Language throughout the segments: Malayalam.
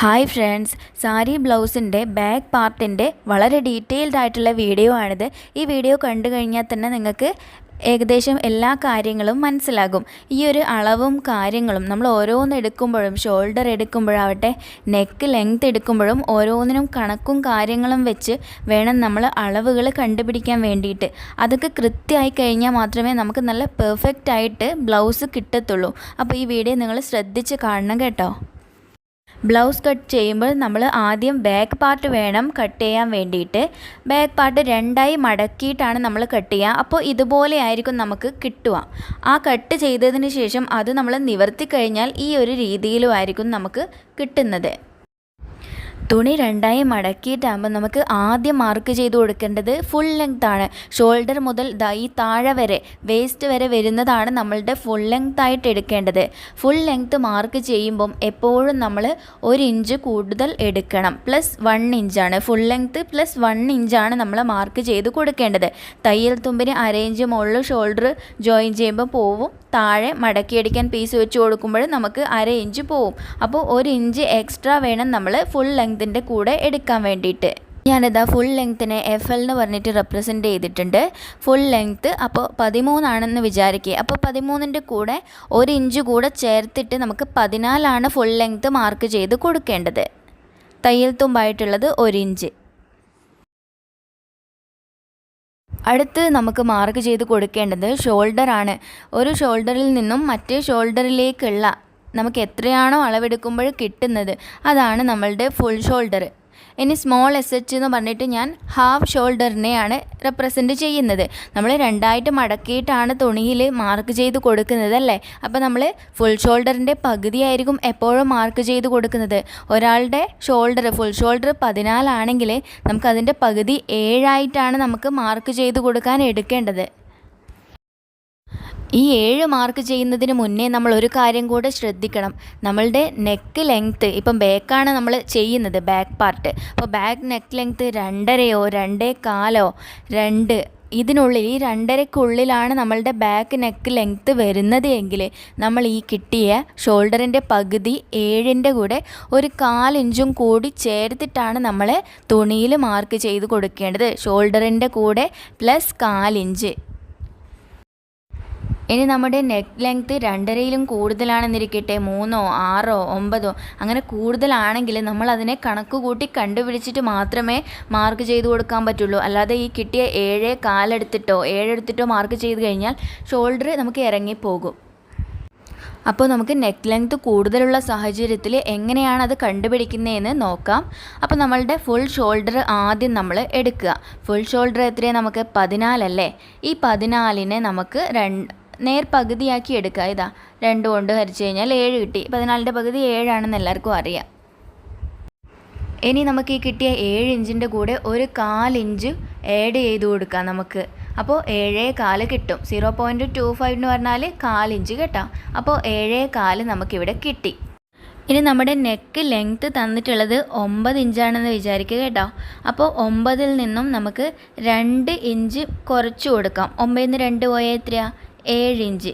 ഹായ് ഫ്രണ്ട്സ് സാരി ബ്ലൗസിന്റെ ബാക്ക് പാർട്ടിന്റെ വളരെ ഡീറ്റെയിൽഡ് ആയിട്ടുള്ള വീഡിയോ ആണിത്. ഈ വീഡിയോ കണ്ടു കഴിഞ്ഞാൽ തന്നെ നിങ്ങൾക്ക് ഏകദേശം എല്ലാ കാര്യങ്ങളും മനസ്സിലാകും. ഈ ഒരു അളവും കാര്യങ്ങളും നമ്മൾ ഓരോന്ന് എടുക്കുമ്പോഴും ഷോൾഡർ എടുക്കുമ്പോഴാവട്ടെ നെക്ക് ലെങ്ത് എടുക്കുമ്പോഴും ഓരോന്നിനും കണക്കും കാര്യങ്ങളും വെച്ച് വേണം നമ്മൾ അളവുകൾ കണ്ടുപിടിക്കാൻ വേണ്ടിയിട്ട്. അതൊക്കെ കൃത്യമായി കഴിഞ്ഞാൽ മാത്രമേ നമുക്ക് നല്ല പെർഫെക്റ്റ് ആയിട്ട് ബ്ലൗസ് കിട്ടത്തുള്ളൂ. അപ്പോൾ ഈ വീഡിയോ നിങ്ങൾ ശ്രദ്ധിച്ച് കാണണം കേട്ടോ. ബ്ലൗസ് കട്ട് ചെയ്യുമ്പോൾ നമ്മൾ ആദ്യം ബാക്ക് പാർട്ട് വേണം കട്ട് ചെയ്യാൻ വേണ്ടിയിട്ട്. ബാക്ക് പാർട്ട് രണ്ടായി മടക്കിയിട്ടാണ് നമ്മൾ കട്ട് ചെയ്യുക. അപ്പോൾ ഇതുപോലെ ആയിരിക്കും നമുക്ക് കിട്ടുക. ആ കട്ട് ചെയ്തതിന് ശേഷം അത് നമ്മൾ നിവർത്തി കഴിഞ്ഞാൽ ഈ ഒരു രീതിയിലും ആയിരിക്കും നമുക്ക് കിട്ടുന്നത്. തുണി രണ്ടായി മടക്കിയിട്ടാകുമ്പോൾ നമുക്ക് ആദ്യം മാർക്ക് ചെയ്ത് കൊടുക്കേണ്ടത് ഫുൾ ലെങ്ത് ആണ്. ഷോൾഡർ മുതൽ ഈ താഴെ വരെ വേസ്റ്റ് വരെ വരുന്നതാണ് നമ്മളുടെ ഫുൾ ലെങ്ത് ആയിട്ട് എടുക്കേണ്ടത്. ഫുൾ ലെങ്ത് മാർക്ക് ചെയ്യുമ്പം എപ്പോഴും നമ്മൾ ഒരു ഇഞ്ച് കൂടുതൽ എടുക്കണം. പ്ലസ് വൺ ഇഞ്ചാണ് ഫുൾ ലെങ്ത് പ്ലസ് വൺ ഇഞ്ചാണ് നമ്മൾ മാർക്ക് ചെയ്ത് കൊടുക്കേണ്ടത്. തയ്യൽ തുമ്പിന് അരയിഞ്ച് മുകളിൽ ഷോൾഡർ ജോയിൻ ചെയ്യുമ്പോൾ പോവും. താഴെ മടക്കിയടിക്കാൻ പീസ് വെച്ച് കൊടുക്കുമ്പോൾ നമുക്ക് അര ഇഞ്ച് പോവും. അപ്പോൾ ഒരു ഇഞ്ച് എക്സ്ട്രാ വേണം നമ്മൾ ഫുൾ ലെങ്തിന്റെ കൂടെ എടുക്കാൻ വേണ്ടിയിട്ട്. ഞാനിതാ ഫുൾ ലെങ്ത്തിനെ എഫ് എൽ എന്ന് പറഞ്ഞിട്ട് റെപ്രസെന്റ് ചെയ്തിട്ടുണ്ട്. ഫുൾ ലെങ്ത്ത് അപ്പോൾ പതിമൂന്നാണെന്ന് വിചാരിക്കുക അപ്പോൾ പതിമൂന്നിന്റെ കൂടെ ഒരു ഇഞ്ച് കൂടെ ചേർത്തിട്ട് നമുക്ക് പതിനാലാണ് ഫുൾ ലെങ്ത്ത് മാർക്ക് ചെയ്ത് കൊടുക്കേണ്ടത്. തയ്യൽ തുമ്പായിട്ടുള്ളത് ഒരു ഇഞ്ച് അടുത്ത് നമുക്ക് മാർക്ക് ചെയ്ത് കൊടുക്കേണ്ടത് ഷോൾഡറാണ് ഒരു ഷോൾഡറിൽ നിന്നും മറ്റേ ഷോൾഡറിലേക്കുള്ള നമുക്ക് എത്രയാണോ അളവെടുക്കുമ്പോൾ കിട്ടുന്നത് അതാണ് നമ്മളുടെ ഫുൾ ഷോൾഡർ ഇനി സ്മോൾ എസ് എച്ച് എന്ന് പറഞ്ഞിട്ട് ഞാൻ ഹാഫ് ഷോൾഡറിനെയാണ് റെപ്രസെന്റ് ചെയ്യുന്നത്. നമ്മൾ രണ്ടായിട്ട് മടക്കിയിട്ടാണ് തുണിയിൽ മാർക്ക് ചെയ്ത് കൊടുക്കുന്നത് അല്ലേ? അപ്പോൾ നമ്മൾ ഫുൾ ഷോൾഡറിന്റെ പകുതിയായിരിക്കും എപ്പോഴും മാർക്ക് ചെയ്ത് കൊടുക്കുന്നത്. ഒരാളുടെ ഷോൾഡർ ഫുൾ ഷോൾഡർ പതിനാലാണെങ്കിൽ നമുക്കതിന്റെ പകുതി ഏഴായിട്ടാണ് നമുക്ക് മാർക്ക് ചെയ്ത് കൊടുക്കാൻ എടുക്കേണ്ടത്. ഈ ഏഴ് മാർക്ക് ചെയ്യുന്നതിന് മുന്നേ നമ്മൾ ഒരു കാര്യം കൂടെ ശ്രദ്ധിക്കണം. നമ്മളുടെ നെക്ക് ലെങ്ത്ത് ഇപ്പം ബാക്കാണ് നമ്മൾ ചെയ്യുന്നത് ബാക്ക് പാർട്ട് അപ്പോൾ ബാക്ക് നെക്ക് ലെങ്ത്ത് രണ്ടരയോ രണ്ടേ കാലോ രണ്ട് ഇതിനുള്ളിൽ ഈ രണ്ടരയ്ക്കുള്ളിലാണ് നമ്മളുടെ ബാക്ക് നെക്ക് ലെങ്ത്ത് വരുന്നത് എങ്കിൽ നമ്മൾ ഈ കിട്ടിയ ഷോൾഡറിന്റെ പകുതി ഏഴിന്റെ കൂടെ ഒരു കാലിഞ്ചും കൂടി ചേർത്തിട്ടാണ് നമ്മൾ തുണിയിൽ മാർക്ക് ചെയ്ത് കൊടുക്കേണ്ടത്. ഷോൾഡറിന്റെ കൂടെ പ്ലസ് കാലിഞ്ച് ഇനി നമ്മുടെ നെക്ക് ലെങ്ത്ത് രണ്ടരയിലും കൂടുതലാണെന്നിരിക്കട്ടെ. മൂന്നോ ആറോ ഒമ്പതോ അങ്ങനെ കൂടുതലാണെങ്കിൽ നമ്മൾ അതിനെ കണക്ക് കൂട്ടി കണ്ടുപിടിച്ചിട്ട് മാത്രമേ മാർക്ക് ചെയ്ത് കൊടുക്കാൻ പറ്റുള്ളൂ. അല്ലാതെ ഈ കിട്ടിയ ഏഴ് കാലെടുത്തിട്ടോ ഏഴെടുത്തിട്ടോ മാർക്ക് ചെയ്ത് കഴിഞ്ഞാൽ ഷോൾഡർ നമുക്ക് ഇറങ്ങിപ്പോകും. അപ്പോൾ നമുക്ക് നെക്ക് ലെങ്ത് കൂടുതലുള്ള സാഹചര്യത്തിൽ എങ്ങനെയാണ് അത് കണ്ടുപിടിക്കുന്നതെന്ന് നോക്കാം. അപ്പോൾ നമ്മളുടെ ഫുൾ ഷോൾഡർ ആദ്യം നമ്മൾ എടുക്കുക. ഫുൾ ഷോൾഡർ എത്രയാണ് നമുക്ക് പതിനാലല്ലേ? ഈ പതിനാലിനെ നമുക്ക് രണ്ട് നേർ പകുതിയാക്കി എടുക്കുക. ഇതാ രണ്ട് കൊണ്ട് ഹരിച്ചു കഴിഞ്ഞാൽ ഏഴ് കിട്ടി. പതിനാലിന്റെ പകുതി ഏഴാണെന്ന് എല്ലാവർക്കും അറിയാം. ഇനി നമുക്ക് ഈ കിട്ടിയ ഏഴ് ഇഞ്ചിന്റെ കൂടെ ഒരു കാലിഞ്ച് ആഡ് ചെയ്ത് കൊടുക്കാം നമുക്ക്. അപ്പോൾ ഏഴേ കാൽ കിട്ടും. സീറോ പോയിന്റ് ടു ഫൈവ് എന്ന് പറഞ്ഞാൽ കാലിഞ്ച് കേട്ടോ. അപ്പോൾ ഏഴേ കാൽ നമുക്കിവിടെ കിട്ടി. ഇനി നമ്മുടെ നെക്ക് ലെങ്ത്ത് തന്നിട്ടുള്ളത് ഒമ്പത് ഇഞ്ചാണെന്ന് വിചാരിക്കുക കേട്ടോ. അപ്പോൾ ഒമ്പതിൽ നിന്നും നമുക്ക് രണ്ട് ഇഞ്ച് കുറച്ച് കൊടുക്കാം. ഒമ്പതിൽ നിന്ന് രണ്ട് പോയാൽ എത്രയാണ് ഏഴ് ഇഞ്ച്.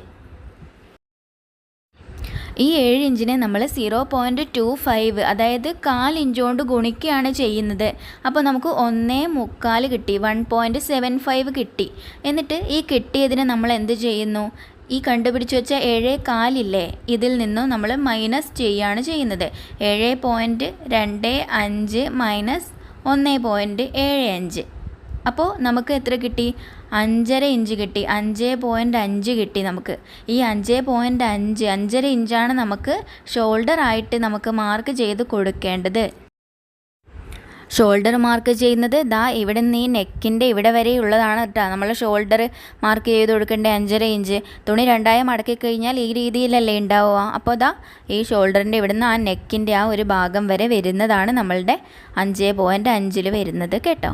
ഈ ഏഴ് ഇഞ്ചിനെ നമ്മൾ സീറോ പോയിന്റ് ടു ഫൈവ് അതായത് കാൽ ഇഞ്ചുകൊണ്ട് ഗുണിക്കുകയാണ് ചെയ്യുന്നത്. അപ്പോൾ നമുക്ക് ഒന്നേ മുക്കാൽ കിട്ടി വൺ പോയിന്റ് സെവൻ ഫൈവ് കിട്ടി. എന്നിട്ട് ഈ കിട്ടിയതിനെ നമ്മൾ എന്ത് ചെയ്യുന്നു? ഈ കണ്ടുപിടിച്ച് വെച്ച ഏഴേ കാലില്ലേ ഇതിൽ നിന്നും നമ്മൾ മൈനസ് ചെയ്യുകയാണ് ചെയ്യുന്നത്. ഏഴ് പോയിന്റ് രണ്ട് അഞ്ച് മൈനസ് ഒന്ന് പോയിന്റ് ഏഴ് അഞ്ച്. അപ്പോൾ നമുക്ക് എത്ര കിട്ടി? അഞ്ചര ഇഞ്ച് കിട്ടി. അഞ്ച് പോയിന്റ് അഞ്ച് കിട്ടി നമുക്ക്. ഈ അഞ്ച് പോയിന്റ് അഞ്ച് അഞ്ചര ഇഞ്ചാണ് നമുക്ക് ഷോൾഡർ ആയിട്ട് നമുക്ക് മാർക്ക് ചെയ്ത് കൊടുക്കേണ്ടത്. ഷോൾഡർ മാർക്ക് ചെയ്യുന്നത് ദാ ഇവിടെ നിന്ന് ഈ നെക്കിന്റെ ഇവിടെ വരെ ഉള്ളതാണ് കേട്ടോ നമ്മൾ ഷോൾഡർ മാർക്ക് ചെയ്ത് കൊടുക്കേണ്ടത് അഞ്ചര ഇഞ്ച്. തുണി രണ്ടായി മടക്കി കഴിഞ്ഞാൽ ഈ രീതിയിലല്ലേ ഉണ്ടാവുക. അപ്പോൾ ദാ ഈ ഷോൾഡറിന്റെ ഇവിടെ നിന്ന് ആ നെക്കിന്റെ ആ ഒരു ഭാഗം വരെ വരുന്നതാണ് നമ്മളുടെ അഞ്ച് പോയിന്റ് അഞ്ചിൽ വരുന്നത് കേട്ടോ.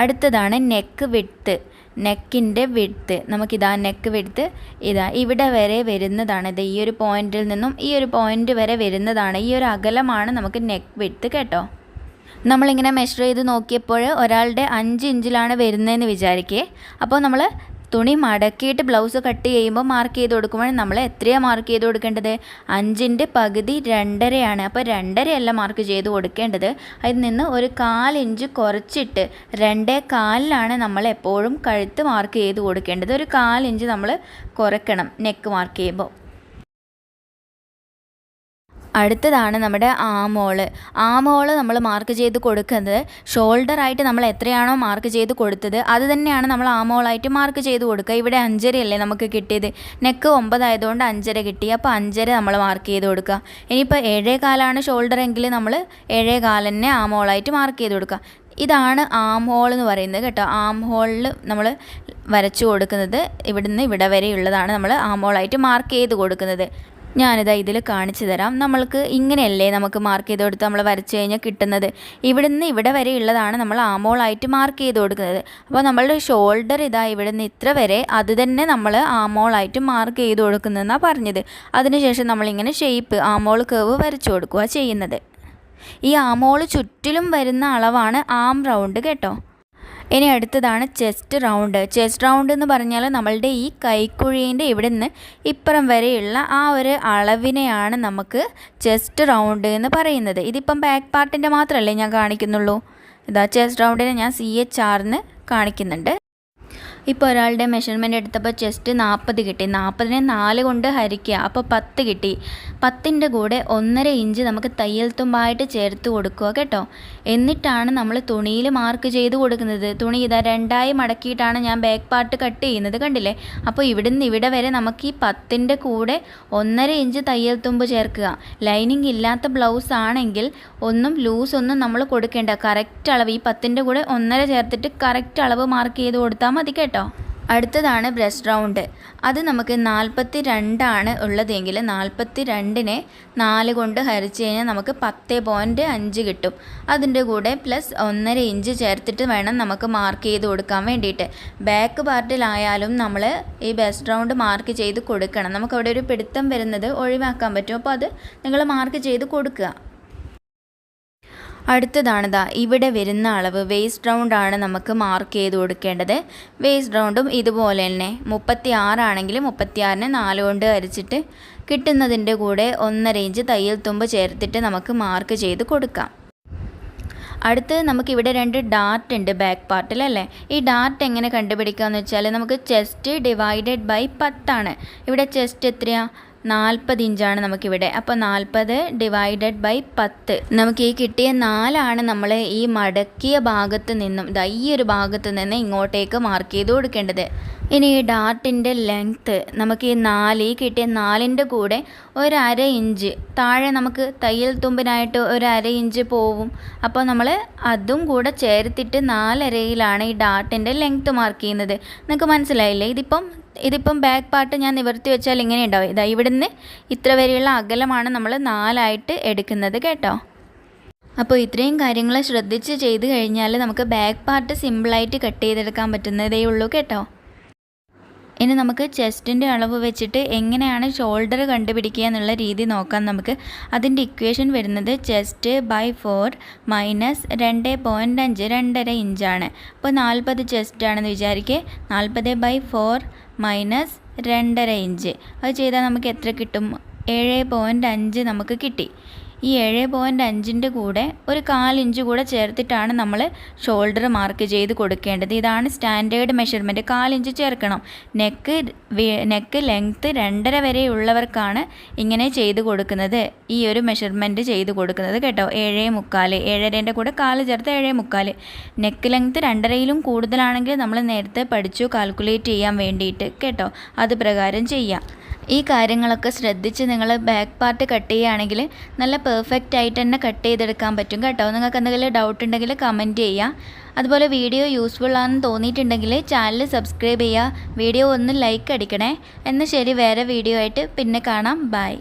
അടുത്തതാണ് നെക്ക് വിട്ത്ത് നെക്കിന്റെ വിടുത്ത് നമുക്കിതാ നെക്ക് വിടുത്ത് ഇതാ ഇവിടെ വരെ വരുന്നതാണ്. ഇത് ഈ ഒരു പോയിന്റിൽ നിന്നും ഈ ഒരു പോയിന്റ് വരെ വരുന്നതാണ്. ഈ ഒരു അകലമാണ് നമുക്ക് നെക്ക് വിടുത്ത് കേട്ടോ. നമ്മളിങ്ങനെ മെഷർ ചെയ്ത് നോക്കിയപ്പോൾ ഒരാളുടെ അഞ്ച് ഇഞ്ചിലാണ് വരുന്നതെന്ന് വിചാരിക്കേ. അപ്പോൾ നമ്മൾ തുണി മടക്കിയിട്ട് ബ്ലൗസ് കട്ട് ചെയ്യുമ്പോൾ മാർക്ക് ചെയ്ത് കൊടുക്കുമ്പോൾ നമ്മൾ എത്രയാണ് മാർക്ക് ചെയ്ത് കൊടുക്കേണ്ടത്? അഞ്ചിന്റെ പകുതി രണ്ടരയാണ്. അപ്പോൾ രണ്ടരയല്ല മാർക്ക് ചെയ്ത് കൊടുക്കേണ്ടത്. അതിൽ നിന്ന് ഒരു കാലിഞ്ച് കുറച്ചിട്ട് രണ്ടേ കാലിലാണ് നമ്മൾ എപ്പോഴും കഴുത്ത് മാർക്ക് ചെയ്ത് കൊടുക്കേണ്ടത്. ഒരു കാലിഞ്ച് നമ്മൾ കുറയ്ക്കണം നെക്ക് മാർക്ക് ചെയ്യുമ്പോൾ. അടുത്തതാണ് നമ്മുടെ ആമോൾ ആമോൾ നമ്മൾ മാർക്ക് ചെയ്ത് കൊടുക്കുന്നത് ഷോൾഡറായിട്ട് നമ്മൾ എത്രയാണോ മാർക്ക് ചെയ്ത് കൊടുത്തത് അത് തന്നെയാണ് നമ്മൾ ആമോളായിട്ട് മാർക്ക് ചെയ്ത് കൊടുക്കുക. ഇവിടെ അഞ്ചരയല്ലേ നമുക്ക് കിട്ടിയത്? നെക്ക് ഒമ്പതായതുകൊണ്ട് അഞ്ചര കിട്ടി. അപ്പോൾ അഞ്ചര നമ്മൾ മാർക്ക് ചെയ്ത് കൊടുക്കുക. ഇനിയിപ്പോൾ ഏഴേ കാലാണ് ഷോൾഡർ എങ്കിൽ നമ്മൾ ഏഴേ കാലന്നെ ആമോളായിട്ട് മാർക്ക് ചെയ്ത് കൊടുക്കുക. ഇതാണ് ആം ഹോൾ എന്ന് പറയുന്നത് കേട്ടോ. ആം ഹോളിൽ നമ്മൾ വരച്ചു കൊടുക്കുന്നത് ഇവിടുന്ന് ഇവിടെ വരെയുള്ളതാണ് നമ്മൾ ആം ഹോളായിട്ട് മാർക്ക് ചെയ്ത് കൊടുക്കുന്നത്. ഞാനിതാ ഇതിൽ കാണിച്ചു തരാം. നമ്മൾക്ക് ഇങ്ങനെയല്ലേ നമുക്ക് മാർക്ക് ചെയ്ത് കൊടുത്ത് നമ്മൾ വരച്ച് കഴിഞ്ഞാൽ കിട്ടുന്നത്? ഇവിടെ നിന്ന് ഇവിടെ വരെ ഉള്ളതാണ് നമ്മൾ ആമോളായിട്ട് മാർക്ക് ചെയ്ത് കൊടുക്കുന്നത്. അപ്പോൾ നമ്മളുടെ ഷോൾഡർ ഇതാ ഇവിടെ നിന്ന് ഇത്ര വരെ അത് തന്നെ നമ്മൾ ആമോളായിട്ട് മാർക്ക് ചെയ്ത് കൊടുക്കുന്നതെന്നാണ് പറഞ്ഞത്. അതിനുശേഷം നമ്മളിങ്ങനെ ഷേപ്പ് ആമോൾ കേവ് വരച്ചു കൊടുക്കുക ചെയ്യുന്നത്. ഈ ആമോൾ ചുറ്റിലും വരുന്ന അളവാണ് ആം റൗണ്ട് കേട്ടോ. ഇനി അടുത്തതാണ് ചെസ്റ്റ് റൗണ്ട്. ചെസ്റ്റ് റൗണ്ട് എന്ന് പറഞ്ഞാൽ നമ്മളുടെ ഈ കൈക്കുഴീന്റെ ഇവിടെ നിന്ന് ഇപ്പുറം വരെയുള്ള ആ ഒരു അളവിനെയാണ് നമുക്ക് ചെസ്റ്റ് റൗണ്ട് എന്ന് പറയുന്നത്. ഇതിപ്പം ബാക്ക് പാർട്ടിന്റെ മാത്രമല്ലേ ഞാൻ കാണിക്കുന്നുള്ളൂ? ഇതാ ചെസ്റ്റ് റൗണ്ടിനെ ഞാൻ സി എച്ച് ആറിന് കാണിക്കുന്നുണ്ട്. ഇപ്പോൾ ഒരാളുടെ മെഷർമെന്റ് എടുത്തപ്പോൾ ചെസ്റ്റ് നാൽപ്പത് കിട്ടി. നാൽപ്പതിനെ നാല് കൊണ്ട് ഹരിക്കുക. അപ്പോൾ പത്ത് കിട്ടി. പത്തിന്റെ കൂടെ ഒന്നര ഇഞ്ച് നമുക്ക് തയ്യൽ തുമ്പായിട്ട് ചേർത്ത് കൊടുക്കുക കേട്ടോ. എന്നിട്ടാണ് നമ്മൾ തുണിയിൽ മാർക്ക് ചെയ്ത് കൊടുക്കുന്നത്. തുണി ഇതാ രണ്ടായി മടക്കിയിട്ടാണ് ഞാൻ ബാക്ക് പാർട്ട് കട്ട് ചെയ്യുന്നത് കണ്ടില്ലേ? അപ്പോൾ ഇവിടുന്ന് ഇവിടെ വരെ നമുക്ക് ഈ പത്തിന്റെ കൂടെ ഒന്നര ഇഞ്ച് തയ്യൽ തുമ്പ് ചേർക്കുക. ലൈനിങ് ഇല്ലാത്ത ബ്ലൗസ് ആണെങ്കിൽ ഒന്നും ലൂസ് ഒന്നും നമ്മൾ കൊടുക്കേണ്ട. കറക്റ്റ് അളവ് ഈ പത്തിന്റെ കൂടെ ഒന്നര ചേർത്തിട്ട് കറക്റ്റ് അളവ് മാർക്ക് ചെയ്ത് കൊടുത്താൽ മതി കേട്ടോ. അടുത്തതാണ് ബ്രസ്റ്റ് റൗണ്ട്. അത് നമുക്ക് നാൽപ്പത്തി രണ്ടാണ് ഉള്ളതെങ്കിൽ നാൽപ്പത്തി രണ്ടിനെ നാല് കൊണ്ട് ഹരിച്ച് കഴിഞ്ഞാൽ നമുക്ക് പത്ത് പോയിന്റ് അഞ്ച് കിട്ടും. അതിന്റെ കൂടെ പ്ലസ് ഒന്നര ഇഞ്ച് ചേർത്തിട്ട് വേണം നമുക്ക് മാർക്ക് ചെയ്ത് കൊടുക്കാൻ വേണ്ടിയിട്ട്. ബാക്ക് പാർട്ടിലായാലും നമ്മൾ ഈ ബെസ്റ്റ് റൗണ്ട് മാർക്ക് ചെയ്ത് കൊടുക്കണം. നമുക്കവിടെ ഒരു പിടുത്തം വരുന്നത് ഒഴിവാക്കാൻ പറ്റും. അപ്പോൾ അത് നിങ്ങൾ മാർക്ക് ചെയ്ത് കൊടുക്കുക. അടുത്തതാണിതാ ഇവിടെ വരുന്ന അളവ് വേസ്റ്റ് റൗണ്ട് ആണ് നമുക്ക് മാർക്ക് ചെയ്ത് കൊടുക്കേണ്ടത്. വേസ്റ്റ് റൗണ്ടും ഇതുപോലെ തന്നെ മുപ്പത്തി ആറാണെങ്കിൽ മുപ്പത്തി ആറിന് നാല് കൊണ്ട് അരിച്ചിട്ട് കിട്ടുന്നതിന്റെ കൂടെ ഒന്നര ഇഞ്ച് തയ്യൽ തുമ്പ് ചേർത്തിട്ട് നമുക്ക് മാർക്ക് ചെയ്ത് കൊടുക്കാം. അടുത്ത് നമുക്കിവിടെ രണ്ട് ഡാർട്ട് ഉണ്ട് ബാക്ക് പാർട്ടിൽ അല്ലേ? ഈ ഡാർട്ട് എങ്ങനെ കണ്ടുപിടിക്കുക എന്ന് വെച്ചാൽ നമുക്ക് ചെസ്റ്റ് ഡിവൈഡഡ് ബൈ പത്താണ്. ഇവിടെ ചെസ്റ്റ് എത്രയാണ് നാൽപ്പത് ഇഞ്ചാണ് നമുക്കിവിടെ. അപ്പോൾ നാൽപ്പത് ഡിവൈഡഡ് ബൈ പത്ത്. നമുക്ക് ഈ കിട്ടിയ നാലാണ് നമ്മൾ ഈ മടക്കിയ ഭാഗത്ത് നിന്നും ഇതാ ഈ ഒരു ഭാഗത്ത് നിന്ന് ഇങ്ങോട്ടേക്ക് മാർക്ക് ചെയ്ത് കൊടുക്കേണ്ടത്. ഇനി ഈ ഡാർട്ടിന്റെ ലെങ്ത്ത് നമുക്ക് ഈ നാല് ഈ കിട്ടിയ നാലിന്റെ കൂടെ ഒരു അര ഇഞ്ച്. താഴെ നമുക്ക് തയ്യൽ തുമ്പിനായിട്ട് ഒരു അര ഇഞ്ച് പോവും. അപ്പോൾ നമ്മൾ അതും കൂടെ ചേർത്തിട്ട് നാലരയിലാണ് ഈ ഡാർട്ടിന്റെ ലെങ്ത്ത് മാർക്ക് ചെയ്യുന്നത്. നിങ്ങൾക്ക് മനസ്സിലായില്ലേ? ഇതിപ്പം ഇതിപ്പം ബാക്ക് പാർട്ട് ഞാൻ നിവർത്തി വെച്ചാൽ ഇങ്ങനെ ഉണ്ടാവും. ഇതാ ഇവിടുന്ന് ഇത്ര വരെയുള്ള അകലമാണ് നമ്മൾ നാലായിട്ട് എടുക്കുന്നത് കേട്ടോ. അപ്പോൾ ഇത്രയും കാര്യങ്ങൾ ശ്രദ്ധിച്ച് ചെയ്ത് കഴിഞ്ഞാൽ നമുക്ക് ബാക്ക് പാർട്ട് സിമ്പിളായിട്ട് കട്ട് ചെയ്തെടുക്കാൻ പറ്റുന്നതേ ഉള്ളൂ കേട്ടോ. ഇനി നമുക്ക് ചെസ്റ്റിന്റെ അളവ് വെച്ചിട്ട് എങ്ങനെയാണ് ഷോൾഡർ കണ്ടുപിടിക്കുക എന്നുള്ള രീതി നോക്കാം നമുക്ക്. അതിന്റെ ഇക്വേഷൻ വരുന്നത് ചെസ്റ്റ് ബൈ ഫോർ മൈനസ് രണ്ട് പോയിന്റ് അഞ്ച് രണ്ടര ഇഞ്ചാണ് അപ്പോൾ നാൽപ്പത് ചെസ്റ്റ് ആണെന്ന് വിചാരിക്കുക നാൽപ്പത് ബൈ ഫോർ മൈനസ് രണ്ടര ഇഞ്ച് അത് ചെയ്താൽ നമുക്ക് എത്ര കിട്ടും? ഏഴ് പോയിന്റ് അഞ്ച് നമുക്ക് കിട്ടി. ഈ ഏഴ് പോയിന്റ് അഞ്ചിന്റെ കൂടെ ഒരു കാലിഞ്ച് കൂടെ ചേർത്തിട്ടാണ് നമ്മൾ ഷോൾഡർ മാർക്ക് ചെയ്ത് കൊടുക്കേണ്ടത്. ഇതാണ് സ്റ്റാൻഡേർഡ് മെഷർമെന്റ് കാലിഞ്ച് ചേർക്കണം. നെക്ക് നെക്ക് ലെങ്ത്ത് രണ്ടര വരെ ഉള്ളവർക്കാണ് ഇങ്ങനെ ചെയ്ത് കൊടുക്കുന്നത്. ഈ ഒരു മെഷർമെന്റ് ചെയ്ത് കൊടുക്കുന്നത് കേട്ടോ. ഏഴേ മുക്കാൽ. ഏഴരേന്റെ കൂടെ കാൽ ചേർത്ത് ഏഴേ മുക്കാൽ. നെക്ക് ലെങ്ത്ത് രണ്ടരയിലും കൂടുതലാണെങ്കിൽ നമ്മൾ നേരത്തെ പഠിച്ചു കാൽക്കുലേറ്റ് ചെയ്യാൻ വേണ്ടിയിട്ട് കേട്ടോ. അത് പ്രകാരം ചെയ്യാം. ഈ കാര്യങ്ങളൊക്കെ ശ്രദ്ധിച്ച് നിങ്ങൾ ബാക്ക് പാർട്ട് കട്ട് ചെയ്യുകയാണെങ്കിൽ നല്ല പെർഫെക്റ്റ് ആയിട്ട് തന്നെ കട്ട് ചെയ്തെടുക്കാൻ പറ്റും കേട്ടോ. നിങ്ങൾക്ക് എന്തെങ്കിലും ഡൗട്ട് ഉണ്ടെങ്കിൽ കമന്റ് ചെയ്യുക. അതുപോലെ വീഡിയോ യൂസ്ഫുൾ ആണെന്ന് തോന്നിയിട്ടുണ്ടെങ്കിൽ ചാനൽ സബ്സ്ക്രൈബ് ചെയ്യുക. വീഡിയോ ഒന്ന് ലൈക്ക് അടിക്കണേ. എന്നാൽ ശരി വേറെ വീഡിയോ ആയിട്ട് പിന്നെ കാണാം. ബൈ